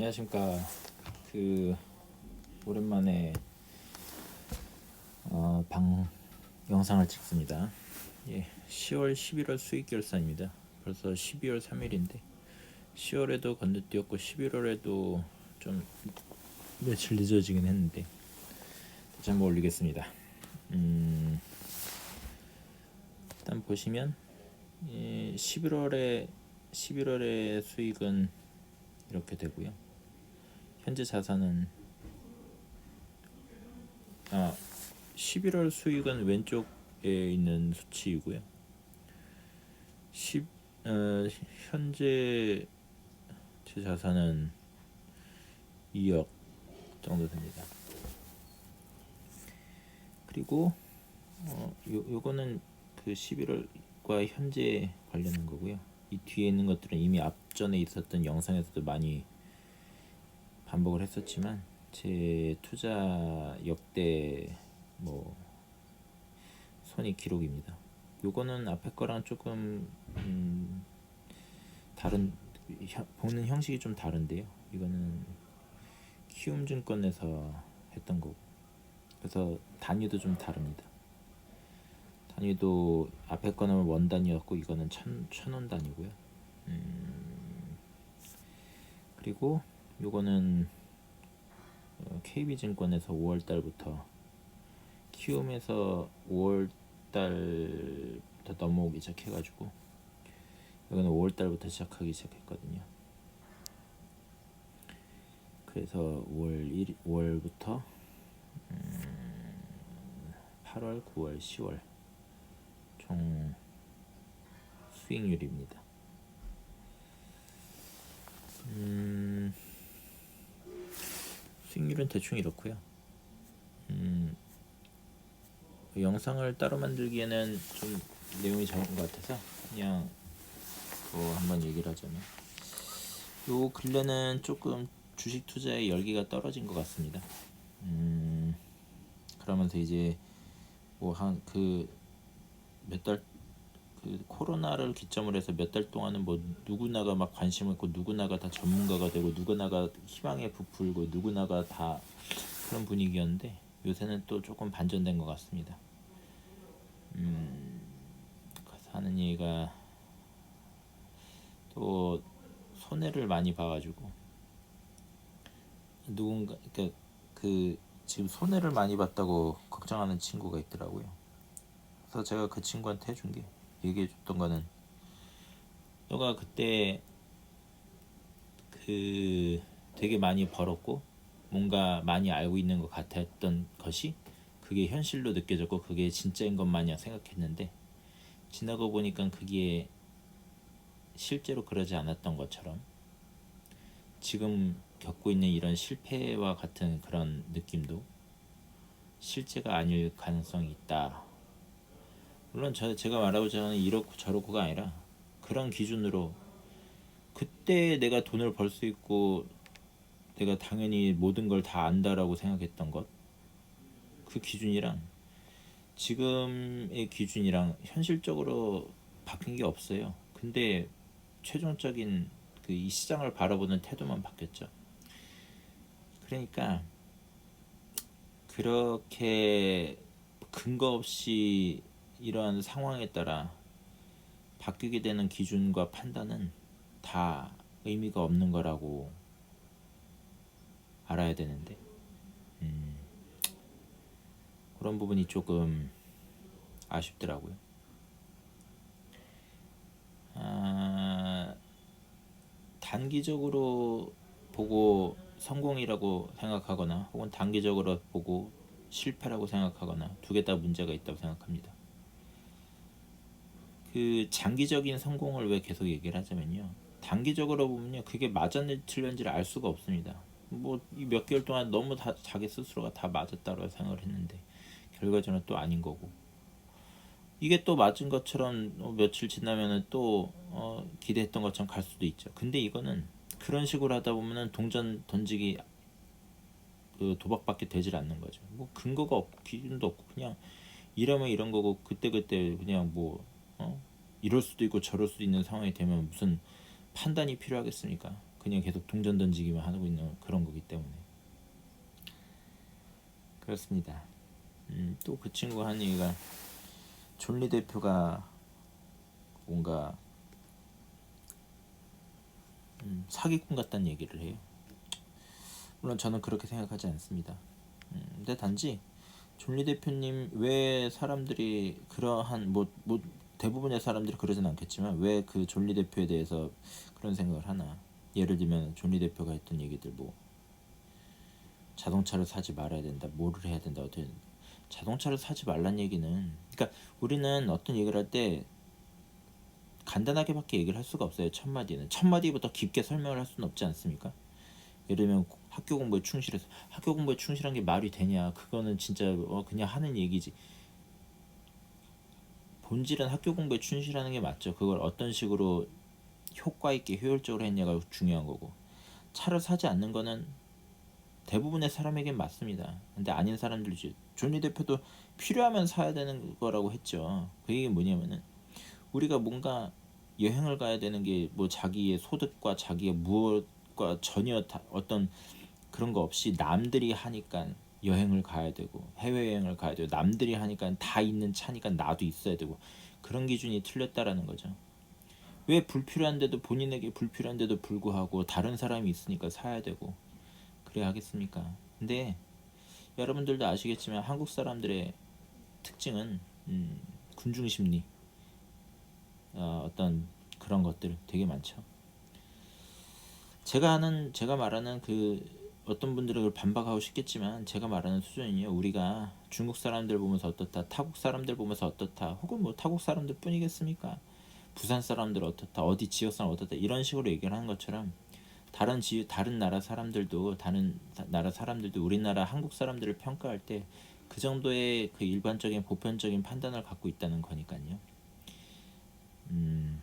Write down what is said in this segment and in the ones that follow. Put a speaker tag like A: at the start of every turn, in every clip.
A: 안녕하십니까. 그 오랜만에 어, 방 영상을 찍습니다. 예, 10월, 11월 수익 결산입니다. 벌써 12월 3일인데 10월에도 건너뛰었고 11월에도 좀 며칠 늦어지긴 했는데 다시 한번 올리겠습니다. 음, 일단 보시면 예, 11월에 11월의 수익은 이렇게 되고요. 현재 자산은 아 11월 수익은 왼쪽에 있는 수치이고요. 10 어, 현재 제 자산은 2억 정도 됩니다. 그리고 어, 요 요거는 그 11월과 현재 관련한 거고요. 이 뒤에 있는 것들은 이미 앞전에 있었던 영상에서도 많이 반복을 했었지만 제 투자 역대 뭐 손익 기록입니다. 요거는 앞에 거랑 조금 음, 다른 형- 보는 형식이 좀 다른데요. 이거는 키움증권에서 했던 거고 그래서 단위도 좀 다릅니다. 단위도 앞에 거는 원 단위였고 이거는 천 천 원 단위고요. 음, 그리고 요거는 어, KB증권에서 5월 달부터 키움에서 5월 달부터 넘어오기 시작해가지고 여기는 5월 달부터 시작하기 시작했거든요. 그래서 5월 1 5월부터 음, 8월, 9월, 10월 총 수익률입니다. 음, 수익률은 대충 이렇고요. 음, 그 영상을 따로 만들기에는 좀 내용이 적은 것 같아서 그냥 뭐 한번 얘기를 하자면 요 근래는 조금 주식 투자의 열기가 떨어진 것 같습니다. 음, 그러면서 이제 뭐 한 그 몇 달 그 코로나를 기점으로 해서 몇 달 동안은 뭐 누구나가 막 관심을 있고 누구나가 다 전문가가 되고 누구나가 희망에 부풀고 누구나가 다 그런 분위기였는데 요새는 또 조금 반전된 것 같습니다. 음, 그래서 하는 얘기가 또 손해를 많이 봐가지고 누군가 그러니까 그 지금 손해를 많이 봤다고 걱정하는 친구가 있더라고요. 그래서 제가 그 친구한테 해준 게 얘기해 줬던 거는 너가 그때 그 되게 많이 벌었고 뭔가 많이 알고 있는 것 같았던 것이 그게 현실로 느껴졌고 그게 진짜인 것 마냥 생각했는데 지나고 보니까 그게 실제로 그러지 않았던 것처럼 지금 겪고 있는 이런 실패와 같은 그런 느낌도 실제가 아닐 가능성이 있다. 물론 저 제가 말하고자 하는 이렇고 저렇고가 아니라 그런 기준으로 그때 내가 돈을 벌 수 있고 내가 당연히 모든 걸 다 안다라고 생각했던 것 그 기준이랑 지금의 기준이랑 현실적으로 바뀐 게 없어요. 근데 최종적인 그 이 시장을 바라보는 태도만 바뀌었죠. 그러니까 그렇게 근거 없이 이러한 상황에 따라 바뀌게 되는 기준과 판단은 다 의미가 없는 거라고 알아야 되는데 음, 그런 부분이 조금 아쉽더라고요. 아, 단기적으로 보고 성공이라고 생각하거나 혹은 단기적으로 보고 실패라고 생각하거나 두 개 다 문제가 있다고 생각합니다. 그 장기적인 성공을 왜 계속 얘기를 하자면요. 단기적으로 보면요. 그게 맞았는지 틀렸는지를 알 수가 없습니다. 뭐 몇 개월 동안 너무 다 자기 스스로가 다 맞았다고 생각을 했는데 결과적으로 또 아닌 거고 이게 또 맞은 것처럼 어, 며칠 지나면은 또 어, 기대했던 것처럼 갈 수도 있죠. 근데 이거는 그런 식으로 하다 보면은 동전 던지기 그 도박밖에 되질 않는 거죠. 뭐 근거가 없고 기준도 없고 그냥 이러면 이런 거고 그때 그때 그냥 뭐 어? 이럴 수도 있고 저럴 수도 있는 상황이 되면 무슨 판단이 필요하겠습니까? 그냥 계속 동전 던지기만 하고 있는 그런 거기 때문에 그렇습니다. 음, 또 그 친구 한 얘기가 존리 대표가 뭔가 음, 사기꾼 같다는 얘기를 해요. 물론 저는 그렇게 생각하지 않습니다. 음, 근데 단지 존리 대표님 왜 사람들이 그러한 뭐, 뭐 대부분의 사람들이 그러진 않겠지만 왜 그 존리 대표에 대해서 그런 생각을 하나? 예를 들면 존리 대표가 했던 얘기들 뭐 자동차를 사지 말아야 된다 뭐를 해야 된다 어떻게 자동차를 사지 말란 얘기는 그러니까 우리는 어떤 얘기를 할 때 간단하게밖에 얘기를 할 수가 없어요 첫 마디는. 첫 마디부터 깊게 설명을 할 수는 없지 않습니까? 예를 들면 학교 공부에 충실해서 학교 공부에 충실한 게 말이 되냐? 그거는 진짜 어, 그냥 하는 얘기지 본질은 학교 공부에 충실하는 게 맞죠. 그걸 어떤 식으로 효과 있게 효율적으로 했냐가 중요한 거고. 차를 사지 않는 거는 대부분의 사람에겐 맞습니다. 근데 아닌 사람들이지 존리 대표도 필요하면 사야 되는 거라고 했죠. 그 얘기 뭐냐면은 우리가 뭔가 여행을 가야 되는 게 뭐 자기의 소득과 자기의 무엇과 전혀 다 어떤 그런 거 없이 남들이 하니까 여행을 가야 되고 해외여행을 가야 되고 남들이 하니까 다 있는 차니까 나도 있어야 되고 그런 기준이 틀렸다라는 거죠. 왜 불필요한데도 본인에게 불필요한데도 불구하고 다른 사람이 있으니까 사야 되고 그래야 하겠습니까? 근데 여러분들도 아시겠지만 한국 사람들의 특징은 음, 군중 심리 어, 어떤 그런 것들 되게 많죠. 제가 하는 제가 말하는 그 어떤 분들은 그걸 반박하고 싶겠지만 제가 말하는 수준이요 우리가 중국 사람들 보면서 어떻다 타국 사람들 보면서 어떻다 혹은 뭐 타국 사람들 뿐이겠습니까 부산 사람들 어떻다 어디 지역 사람 어떻다 이런 식으로 얘기를 하는 것처럼 다른 지 다른 나라 사람들도 다른 사- 나라 사람들도 우리나라 한국 사람들을 평가할 때 그 정도의 그 일반적인 보편적인 판단을 갖고 있다는 거니까요. 음,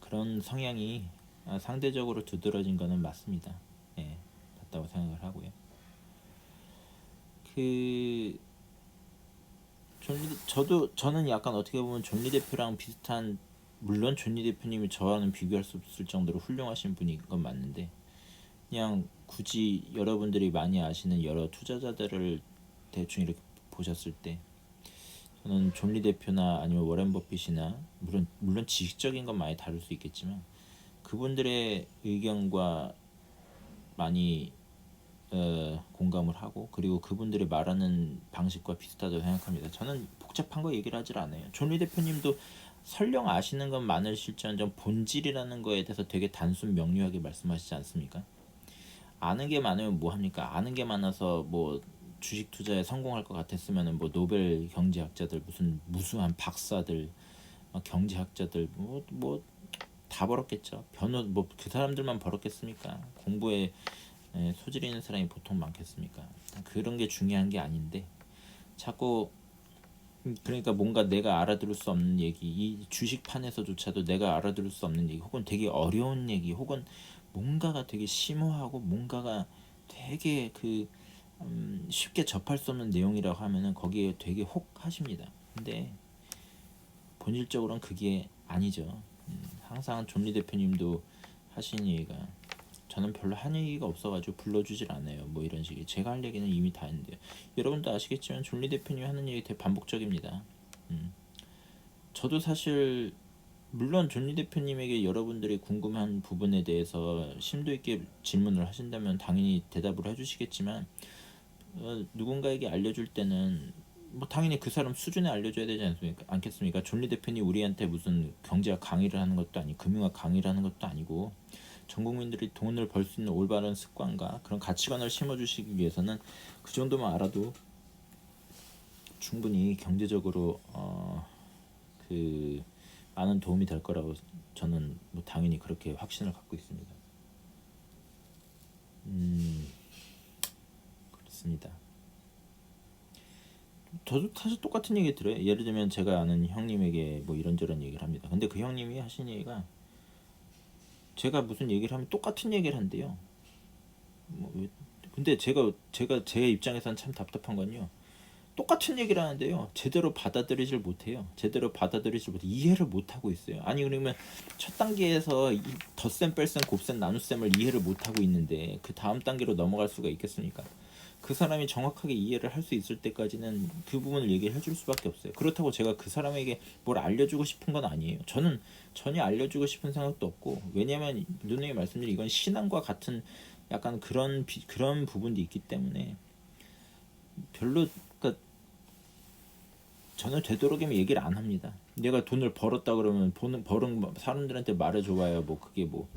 A: 그런 성향이 아, 상대적으로 두드러진 거는 맞습니다. 예, 맞다고 생각을 하고요. 그 존리 저도 저는 약간 어떻게 보면 존리 대표랑 비슷한 물론 존리 대표님이 저와는 비교할 수 없을 정도로 훌륭하신 분인 건 맞는데 그냥 굳이 여러분들이 많이 아시는 여러 투자자들을 대충 이렇게 보셨을 때 저는 존리 대표나 아니면 워렌 버핏이나 물론 물론 지식적인 건 많이 다를 수 있겠지만 그분들의 의견과 많이 어, 공감을 하고 그리고 그분들이 말하는 방식과 비슷하다고 생각합니다. 저는 복잡한 거 얘기를 하질 않아요. 존리 대표님도 설령 아시는 건 많으실지언정 본질이라는 거에 대해서 되게 단순 명료하게 말씀하시지 않습니까? 아는 게 많으면 뭐 합니까? 아는 게 많아서 뭐 주식 투자에 성공할 것 같았으면은 뭐 노벨 경제학자들 무슨 무수한 박사들 어, 경제학자들 뭐뭐 다 벌었겠죠. 변호 뭐 그 사람들만 벌었겠습니까? 공부에 에, 소질 있는 사람이 보통 많겠습니까? 그런 게 중요한 게 아닌데 자꾸 음, 그러니까 뭔가 내가 알아들을 수 없는 얘기 이 주식판에서조차도 내가 알아들을 수 없는 얘기 혹은 되게 어려운 얘기 혹은 뭔가가 되게 심오하고 뭔가가 되게 그 음, 쉽게 접할 수 없는 내용이라고 하면은 거기에 되게 혹 하십니다. 근데 본질적으로는 그게 아니죠. 음, 항상 존리 대표님도 하신 얘기가 저는 별로 한 얘기가 없어가지고 불러주질 않아요. 뭐 이런 식의 제가 할 얘기는 이미 다 했는데요. 여러분도 아시겠지만 존리 대표님이 하는 얘기 되게 반복적입니다. 음. 저도 사실 물론 존리 대표님에게 여러분들이 궁금한 부분에 대해서 심도 있게 질문을 하신다면 당연히 대답을 해주시겠지만 어, 누군가에게 알려줄 때는 뭐 당연히 그 사람 수준에 알려줘야 되지 않습니까? 않겠습니까? 존리 대표님 우리한테 무슨 경제학 강의를 하는 것도 아니고 금융학 강의를 하는 것도 아니고 전 국민들이 돈을 벌 수 있는 올바른 습관과 그런 가치관을 심어주시기 위해서는 그 정도만 알아도 충분히 경제적으로 어, 그 많은 도움이 될 거라고 저는 뭐 당연히 그렇게 확신을 갖고 있습니다. 음 그렇습니다. 저도 사실 똑같은 얘기 들어요. 예를 들면 제가 아는 형님에게 뭐 이런저런 얘기를 합니다. 근데 그 형님이 하신 얘기가 제가 무슨 얘기를 하면 똑같은 얘기를 한대요. 뭐 왜- 근데 제가 제가 제 입장에서는 참 답답한 건요. 똑같은 얘기를 하는데요. 제대로 받아들이질 못해요. 제대로 받아들이질 못해 이해를 못 하고 있어요. 아니 그러면 첫 단계에서 이 덧셈, 뺄셈, 곱셈, 나눗셈을 이해를 못 하고 있는데 그 다음 단계로 넘어갈 수가 있겠습니까? 그 사람이 정확하게 이해를 할 수 있을 때까지는 그 부분을 얘기를 해줄 수밖에 없어요. 그렇다고 제가 그 사람에게 뭘 알려주고 싶은 건 아니에요. 저는 전혀 알려주고 싶은 생각도 없고 왜냐하면 누누이 말씀드린 이건 신앙과 같은 약간 그런 비, 그런 부분도 있기 때문에 별로 그러니까 저는 되도록이면 얘기를 안 합니다. 내가 돈을 벌었다 그러면 보는 버는 사람들한테 말해줘봐야 뭐 그게 뭐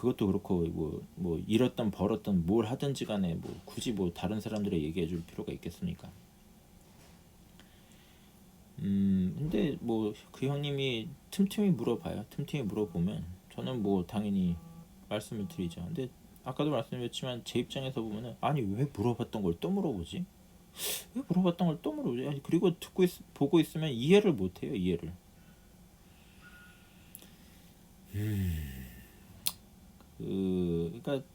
A: 그것도 그렇고 뭐, 뭐 잃었던 벌었던 뭘 하든지 간에 뭐 굳이 뭐 다른 사람들에 얘기해 줄 필요가 있겠습니까? 음 근데 뭐 그 형님이 틈틈이 물어봐요. 틈틈이 물어보면 저는 뭐 당연히 말씀을 드리죠. 근데 아까도 말씀드렸지만 제 입장에서 보면은 아니 왜 물어봤던 걸 또 물어보지? 왜 물어봤던 걸 또 물어보지? 아니, 그리고 듣고 있, 보고 있으면 이해를 못해요. 이해를. 음. 그 그러니까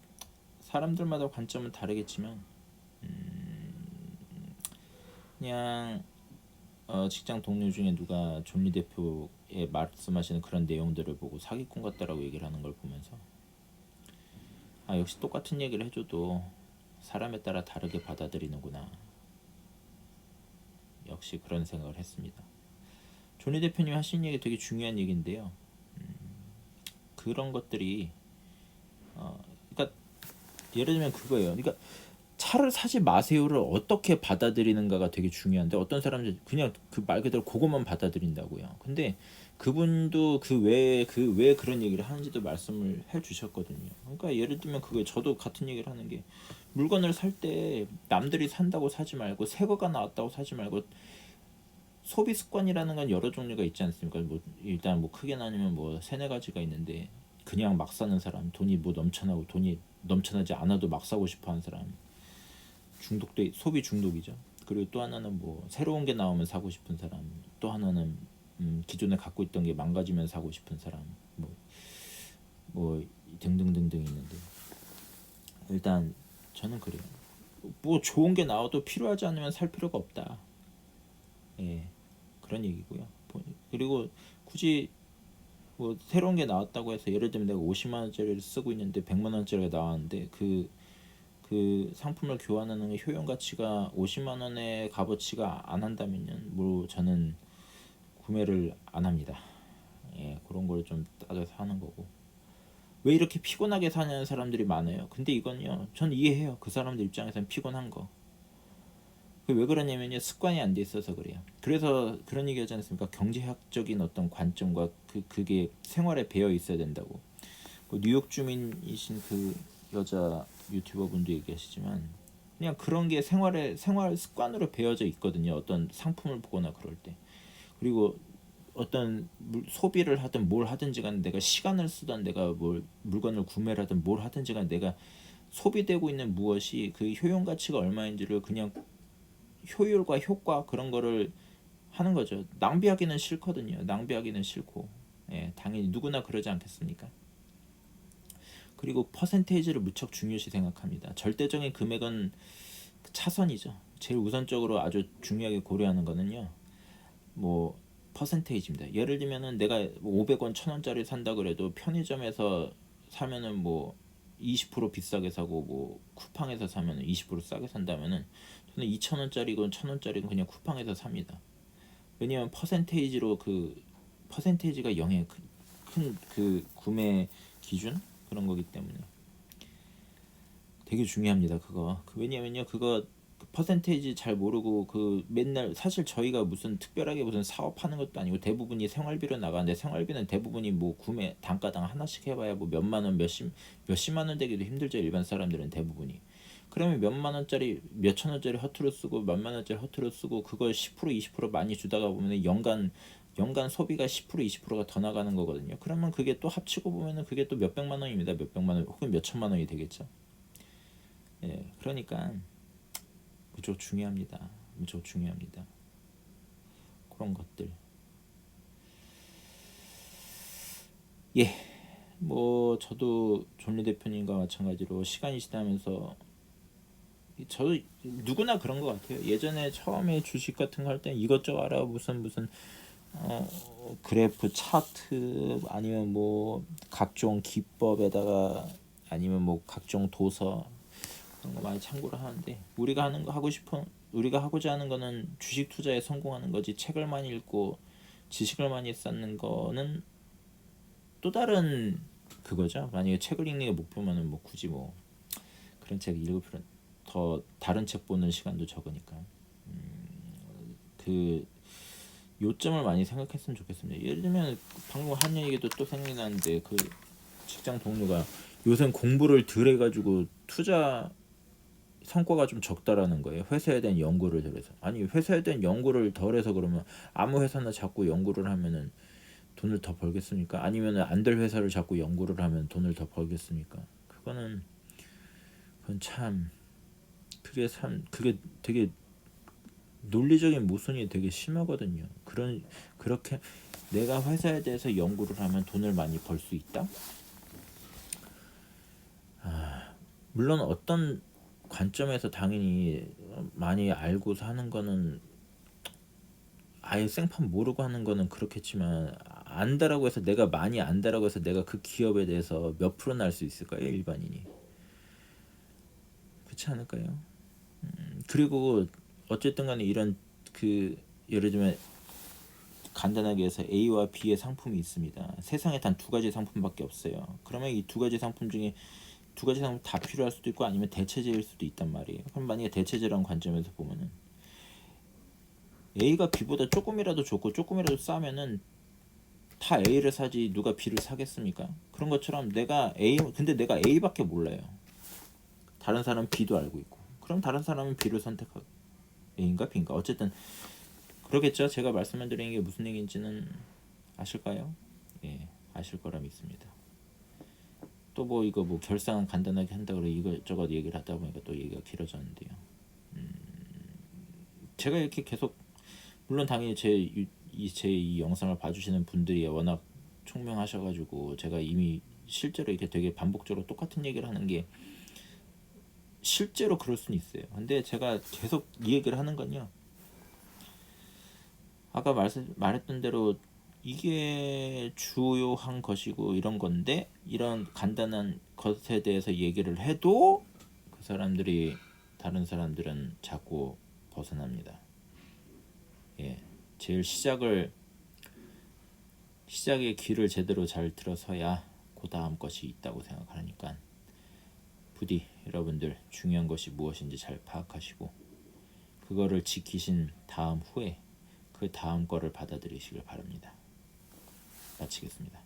A: 사람들마다 관점은 다르겠지만 음, 그냥 어, 직장 동료 중에 누가 존리 대표의 말씀하시는 그런 내용들을 보고 사기꾼 같다라고 얘기를 하는 걸 보면서 아 역시 똑같은 얘기를 해줘도 사람에 따라 다르게 받아들이는구나 역시 그런 생각을 했습니다. 존리 대표님 하신 얘기 되게 중요한 얘기인데요. 음, 그런 것들이 예를 들면 그거예요. 그러니까 차를 사지 마세요를 어떻게 받아들이는가가 되게 중요한데 어떤 사람들 그냥 그 말 그대로 그것만 받아들인다고요. 근데 그분도 그왜그왜 그런 얘기를 하는지도 말씀을 해 주셨거든요. 그러니까 예를 들면 그거 저도 같은 얘기를 하는 게 물건을 살 때 남들이 산다고 사지 말고 새 거가 나왔다고 사지 말고 소비 습관이라는 건 여러 종류가 있지 않습니까? 뭐 일단 뭐 크게 나누면 뭐 세네 가지가 있는데 그냥 막 사는 사람, 돈이 뭐 넘쳐나고 돈이 넘쳐나지 않아도 막 사고 싶어 하는 사람, 중독도 소비 중독이죠. 그리고 또 하나는 뭐 새로운 게 나오면 사고 싶은 사람, 또 하나는 음, 기존에 갖고 있던 게 망가지면 사고 싶은 사람, 뭐, 뭐 등등등등 있는데 일단 저는 그래요. 뭐 좋은 게 나와도 필요하지 않으면 살 필요가 없다. 예, 그런 얘기고요. 그리고 굳이 뭐 새로운 게 나왔다고 해서 예를 들면 내가 50만 원짜리를 쓰고 있는데 100만 원짜리가 나왔는데 그, 그 상품을 교환하는 효용 가치가 50만 원의 값어치가 안 한다면요. 뭐 저는 구매를 안 합니다. 예, 그런 걸 좀 따져서 하는 거고. 왜 이렇게 피곤하게 사냐는 사람들이 많아요. 근데 이건요, 전 이해해요. 그 사람들 입장에서는 피곤한 거. 왜 그러냐면요 습관이 안 돼 있어서 그래요. 그래서 그런 얘기하지 않습니까? 경제학적인 어떤 관점과 그 그게 생활에 배어 있어야 된다고. 뭐 뉴욕 주민이신 그 여자 유튜버 분도 얘기하시지만 그냥 그런 게 생활에 생활 습관으로 배어져 있거든요. 어떤 상품을 보거나 그럴 때. 그리고 어떤 물, 소비를 하든 뭘 하든지 간에 내가 시간을 쓰던 내가 뭘 물건을 구매를 하든 뭘 하든지 간에 내가 소비되고 있는 무엇이 그 효용 가치가 얼마인지를 그냥 효율과 효과 그런 거를 하는 거죠. 낭비하기는 싫거든요. 낭비하기는 싫고, 예, 당연히 누구나 그러지 않겠습니까? 그리고 퍼센테이지를 무척 중요시 생각합니다. 절대적인 금액은 차선이죠. 제일 우선적으로 아주 중요하게 고려하는 거는요. 뭐 퍼센테이지입니다. 예를 들면은 내가 500원, 1000원짜리 산다 그래도 편의점에서 사면은 뭐 20% 비싸게 사고 뭐 쿠팡에서 사면은 20% 싸게 산다면은 저는 2,000원짜리건 1,000원짜리건 그냥 쿠팡에서 삽니다. 왜냐면 퍼센테이지로 그 퍼센테이지가 영의 큰 그 구매 기준 그런 거기 때문에 되게 중요합니다. 그거. 그 왜냐면요. 그거 그 퍼센테이지 잘 모르고 그 맨날 사실 저희가 무슨 특별하게 무슨 사업하는 것도 아니고 대부분이 생활비로 나가는데 생활비는 대부분이 뭐 구매 단가당 하나씩 해봐야 뭐 몇만 원 몇십 몇십만 원 되기도 힘들죠 일반 사람들은 대부분이 그러면 몇만 원짜리 몇천 원짜리 허투루 쓰고 몇만 원짜리 허투루 쓰고 그걸 10% 20% 많이 주다가 보면 연간 연간 소비가 10% 20%가 더 나가는 거거든요. 그러면 그게 또 합치고 보면은 그게 또 몇백만 원입니다. 몇백만 원 혹은 몇천만 원이 되겠죠. 예, 그러니까 무척 중요합니다. 무척 중요합니다. 그런 것들. 예, 뭐 저도 존리 대표님과 마찬가지로 시간이 지나면서 저도 누구나 그런 것 같아요. 예전에 처음에 주식 같은 거 할 때 이것저것 알아 무슨 무슨 어, 그래프 차트 아니면 뭐 각종 기법에다가 아니면 뭐 각종 도서 그런 거 많이 참고를 하는데 우리가 하는 거 하고 싶은 우리가 하고자 하는 거는 주식 투자에 성공하는 거지 책을 많이 읽고 지식을 많이 쌓는 거는 또 다른 그거죠. 만약에 책을 읽는 게 목표면은 뭐 굳이 뭐 그런 책 읽을 필요 더 다른 책 보는 시간도 적으니까 음, 그 요점을 많이 생각했으면 좋겠습니다. 예를 들면 방금 한 얘기도 또 생각나는데 그 직장 동료가 요새 공부를 덜 해가지고 투자 성과가 좀 적다라는 거예요. 회사에 대한 연구를 덜해서 아니 회사에 대한 연구를 덜해서 그러면 아무 회사나 자꾸 연구를 하면은 돈을 더 벌겠습니까? 아니면 안 될 회사를 자꾸 연구를 하면 돈을 더 벌겠습니까? 그거는 그건 참 그게 참 그게 되게 논리적인 모순이 되게 심하거든요. 그런 그렇게 내가 회사에 대해서 연구를 하면 돈을 많이 벌 수 있다. 아, 물론 어떤 관점에서 당연히 많이 알고서 하는 거는 아예 생판 모르고 하는 거는 그렇겠지만 안다라고 해서 내가 많이 안다라고 해서 내가 그 기업에 대해서 몇 프로나 알수 있을까요 일반인이 그렇지 않을까요? 음, 그리고 어쨌든 간에 이런 그 예를 들면 간단하게 해서 A와 B의 상품이 있습니다. 세상에 단 두 가지 상품밖에 없어요. 그러면 이 두 가지 상품 중에 두 가지 상품 다 필요할 수도 있고 아니면 대체제일 수도 있단 말이에요. 그럼 만약에 대체제라는 관점에서 보면은 A가 B보다 조금이라도 좋고 조금이라도 싸면은 다 A를 사지 누가 B를 사겠습니까? 그런 것처럼 내가 A 근데 내가 A밖에 몰라요. 다른 사람 은 B도 알고 있고. 그럼 다른 사람은 B를 선택하고 A인가 B인가 어쨌든 그러겠죠. 제가 말씀을 드리는 게 무슨 얘기인지는 아실까요? 예, 아실 거라 믿습니다. 또 뭐 이거 뭐 결산 간단하게 한다 그래 이것저것 얘기를 하다 보니까 또 얘기가 길어졌는데요. 음, 제가 이렇게 계속 물론 당연히 제이제 이 영상을 봐주시는 분들이 워낙 총명하셔가지고 제가 이미 실제로 이렇게 되게 반복적으로 똑같은 얘기를 하는 게 실제로 그럴 수는 있어요. 근데 제가 계속 이 얘기를 하는 건요. 아까 말씀, 말했던 대로 이게 주요한 것이고 이런 건데 이런 간단한 것에 대해서 얘기를 해도 그 사람들이 다른 사람들은 자꾸 벗어납니다. 예, 제일 시작을 시작의 귀를 제대로 잘 들어서야 그 다음 것이 있다고 생각하니까 부디 여러분들 중요한 것이 무엇인지 잘 파악하시고 그거를 지키신 다음 후에 그 다음 거를 받아들이시길 바랍니다. 마치겠습니다.